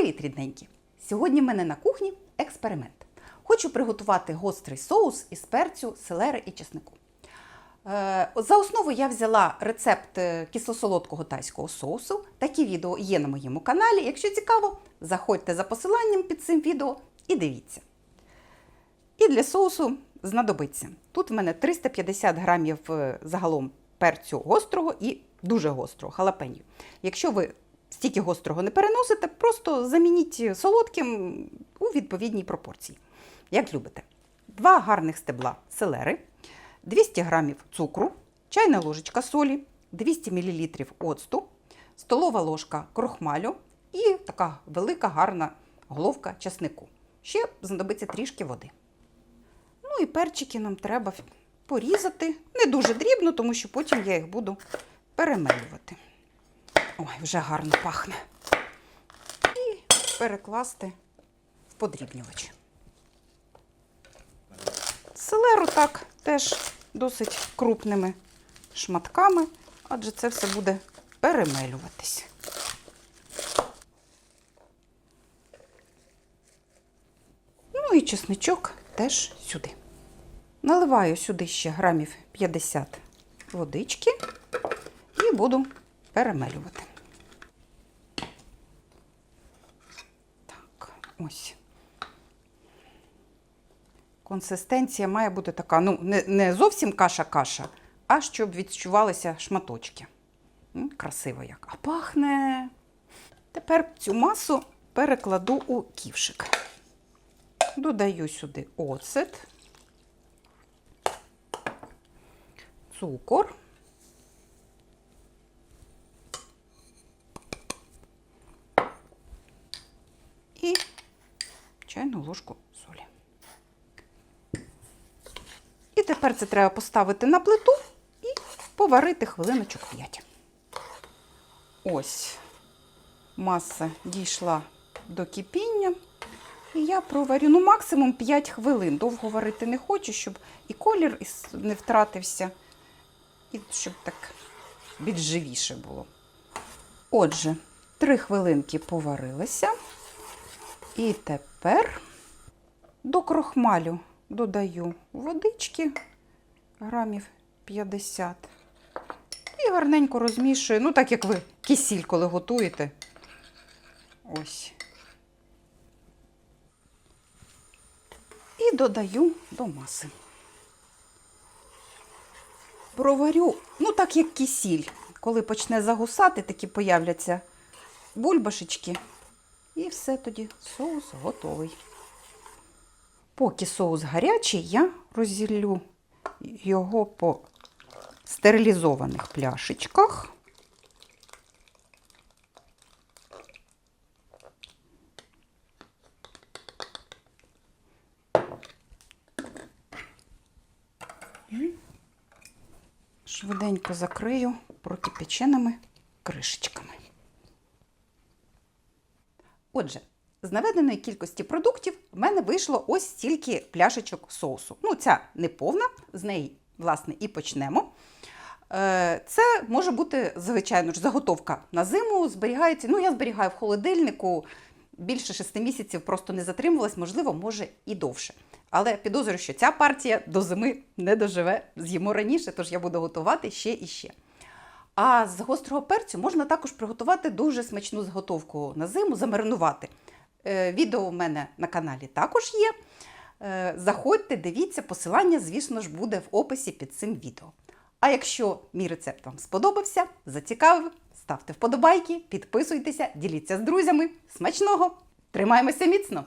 Привіт, рідненькі! Сьогодні в мене на кухні експеримент. Хочу приготувати гострий соус із перцю, селери і чеснику. Е, За основу я взяла рецепт е, кисло-солодкого тайського соусу. Такі відео є на моєму каналі. Якщо цікаво, заходьте за посиланням під цим відео і дивіться. І для соусу знадобиться. Тут в мене 350 грамів е, загалом перцю гострого і дуже гострого халапеньо. Якщо ви стільки гострого не переносите, просто замініть солодким у відповідній пропорції, як любите. Два гарних стебла селери, 200 грамів цукру, чайна ложечка солі, 200 мл оцту, столова ложка крохмалю і така велика гарна головка часнику. Ще знадобиться трішки води. Ну і перчики нам треба порізати. Не дуже дрібно, тому що потім я їх буду перемелювати. Ой, вже гарно пахне. І перекласти в подрібнювач. Селеру так теж досить крупними шматками, адже це все буде перемелюватись. Ну і чесничок теж сюди. Наливаю сюди ще грамів 50 водички і буду перемелювати. Так, ось. Консистенція має бути така, ну, не, не зовсім каша-каша, а щоб відчувалися шматочки. Красиво як. А пахне. Тепер цю масу перекладу у ківшик. Додаю сюди оцет, цукор. І чайну ложку солі. І тепер це треба поставити на плиту і поварити хвилиночок 5. Ось маса дійшла до кипіння. І я проварю ну, максимум 5 хвилин. Довго варити не хочу, щоб і колір не втратився, і щоб так більш живіше було. Отже, 3 хвилинки поварилися. І тепер до крохмалю додаю водички грамів 50. І гарненько розмішую. Ну, так як ви кисіль, коли готуєте. Ось. І додаю до маси. Проварю, ну так як кисіль. Коли почне загусати, такі появляться бульбашечки. І все тоді соус готовий. Поки соус гарячий, я розділю його по стерилізованих пляшечках. Швиденько закрию прокипяченими кришечками. Отже, з наведеної кількості продуктів в мене вийшло ось стільки пляшечок соусу. Ну, ця не повна, з неї, власне, і почнемо. Е, Це може бути, звичайно ж, заготовка на зиму. Зберігається. Ну, я зберігаю в холодильнику. Більше шести місяців просто не затримувалась, можливо, може і довше. Але підозрюю, що ця партія до зими не доживе, з'їмо раніше, тож я буду готувати ще і ще. А з гострого перцю можна також приготувати дуже смачну заготовку на зиму, замаринувати. Е, Відео у мене на каналі також є. Е, Заходьте, дивіться, посилання, звісно ж, буде в описі під цим відео. А якщо мій рецепт вам сподобався, зацікавив, ставте вподобайки, підписуйтеся, діліться з друзями. Смачного! Тримаємося міцно!